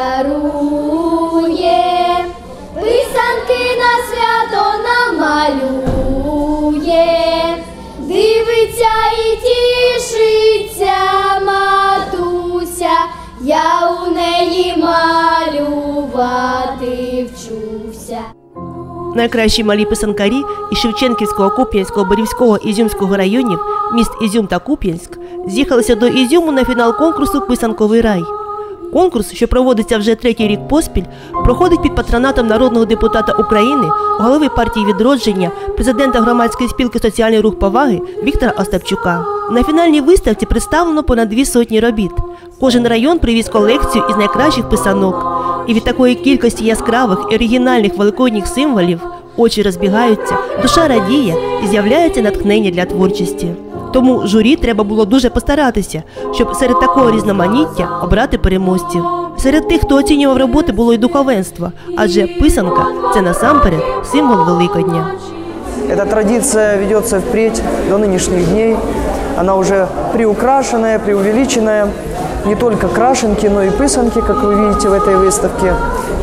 чарує, писанки на свято намалює, дивиться і тішиться матуся, я у неї малювати вчуся. Найкращі малі писанкарі із Шевченківського, Куп'янського, Борівського, Ізюмського районів, міст Ізюм та Куп'янськ, з'їхалися до Ізюму на фінал конкурсу Писанковий рай. Конкурс, що проводиться вже третій рік поспіль, проходить під патронатом народного депутата України, голови партії відродження, президента громадської спілки Соціальний рух поваги Віктора Остапчука. На фінальній виставці представлено понад дві сотні робіт. Кожен район привіз колекцію із найкращих писанок. І від такої кількості яскравих і оригінальних великодніх символів очі розбігаються, душа радіє і з'являється натхнення для творчості. Тому журі треба було дуже постаратися, щоб серед такого різноманіття обрати переможців. Серед тих, хто оцінював роботи, було й духовенство, адже писанка це насамперед символ Великодня. Эта традиция ведется впредь до нынешних дней. Она уже приукрашенная, преувеличенная. Не только крашенки, но и пысанки, как вы видите в этой выставке.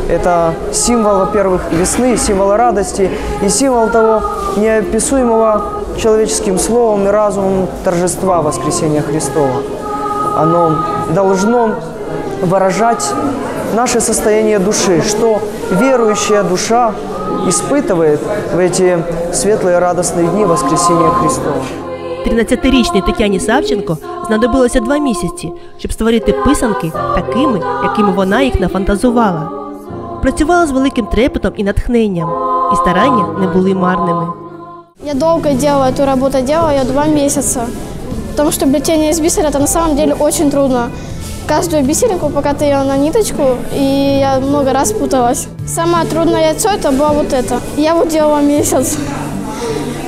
Это символ, во-первых, весны, символ радости и символ того неописуемого человеческим словом и разумом торжества воскресения Христова. Оно должно выражать наше состояние души, что верующая душа испытывает в эти светлые радостные дни воскресения Христова. 13-річній Тетяні Савченко знадобилося два місяці, щоб створити писанки такими, якими вона їх нафантазувала. Працювала з великим трепетом і натхненням, і старання не були марними. Я долго делала эту работу, делала ее два месяца. Потому что плетение из бисера это на самом деле очень трудно. Каждую бисеринку, пока ты ее на ниточку, и я много раз путалась. Самое трудное яйцо это было вот это. Я вот делала месяц.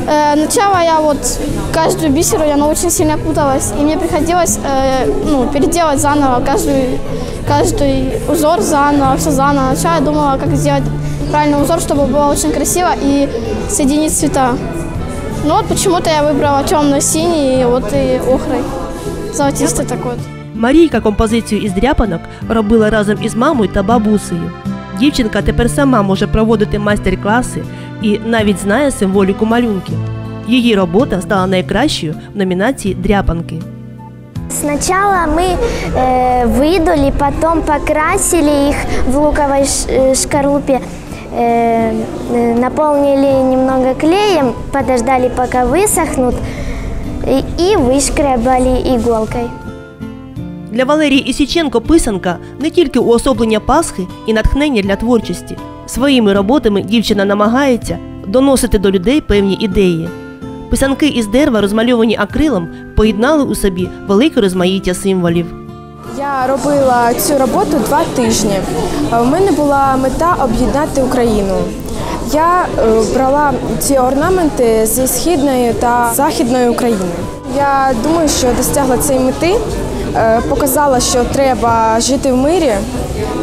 Э, я вот каждую бисеру, я очень сильно путалась. И мне приходилось э, ну, переделать заново каждый, каждый узор заново, все заново. Сначала я думала, как сделать правильный узор, чтобы было очень красиво и соединить цвета. Ну вот почему-то я выбрала темно-синий и вот и охрой. Золотистый такой. вот. Марійка композицію із дряпанок робила разом із мамою та бабусею. Дівчинка тепер сама може проводити майстер-класи і навіть знає символіку малюнків. Її робота стала найкращою в номінації Дряпанки. Сначала мы э, выдули, потом покрасили их в луковой ш- э, шкарлупе, э, э, наполнили немного клеем, подождали, пока высохнут, и, и вышкрябали иголкой. Для Валерії Ісіченко писанка не тільки уособлення Пасхи і натхнення для творчості. Своїми роботами дівчина намагається доносити до людей певні ідеї. Писанки із дерева, розмальовані акрилом, поєднали у собі велике розмаїття символів. Я робила цю роботу два тижні. Е, У мене була мета об'єднати Україну. Я е, брала ці орнаменти зі східної та західної України. Я думаю, що досягла цієї мети, е, показала, що треба жити в мирі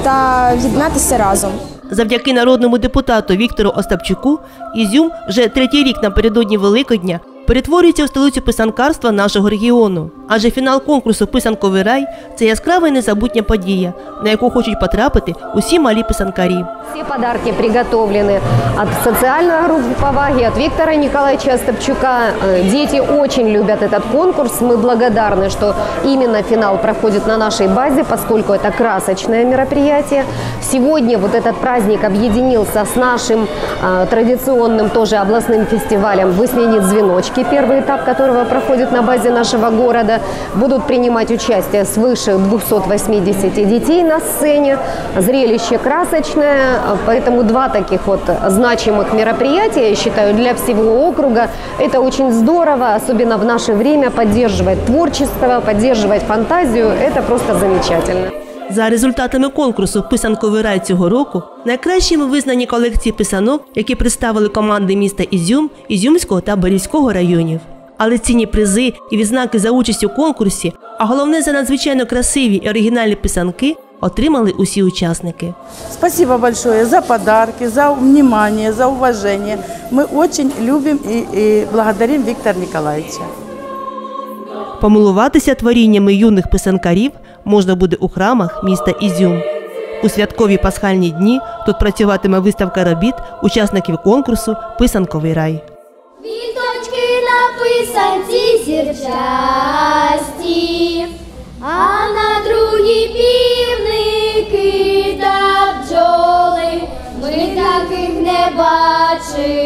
та єднатися разом. Завдяки народному депутату Віктору Остапчуку Ізюм вже третій рік напередодні Великодня перетворюється в столицю писанкарства нашого регіону. Адже фінал конкурсу Писанковий рай це яскрава і незабутня подія, на яку хочуть потрапити усі малі писанкарі. Все подарки приготовлены от социальной группы поваги, от Виктора Николаевича Остапчука. Э, Дети очень любят этот конкурс. Мы благодарны, что именно финал проходит на нашей базе, поскольку это красочное мероприятие. Сегодня вот этот праздник объединился с нашим э, традиционным тоже областным фестивалем «Выснянет звеночки», первый этап которого проходит на базе нашего города. Будут принимать участие свыше 280 детей на сцене. Зрелище красочное, поэтому два таких вот значимых мероприятия, я считаю, для всего округа. Это очень здорово, особенно в наше время, поддерживать творчество, поддерживать фантазию. Это просто замечательно. За результатами конкурсу Писанковий рай цього року найкращими визнані колекції писанок, які представили команди міста Ізюм, Ізюмського та Борівського районів. Але цінні призи і відзнаки за участь у конкурсі, а головне за надзвичайно красиві і оригінальні писанки, отримали усі учасники. Спасибо большое за подарки, за внимание, за уважение. Мы очень любим и, и благодарим Виктора Николаевича. Помилуватися творіннями юних писанкарів можна буде у храмах міста Ізюм. у святкові пасхальні дні тут працюватиме виставка робіт учасників конкурсу Писанковий рай. Віточки на писанці сірчасті, а на другій півники та бджоли. Ми таких не бачили.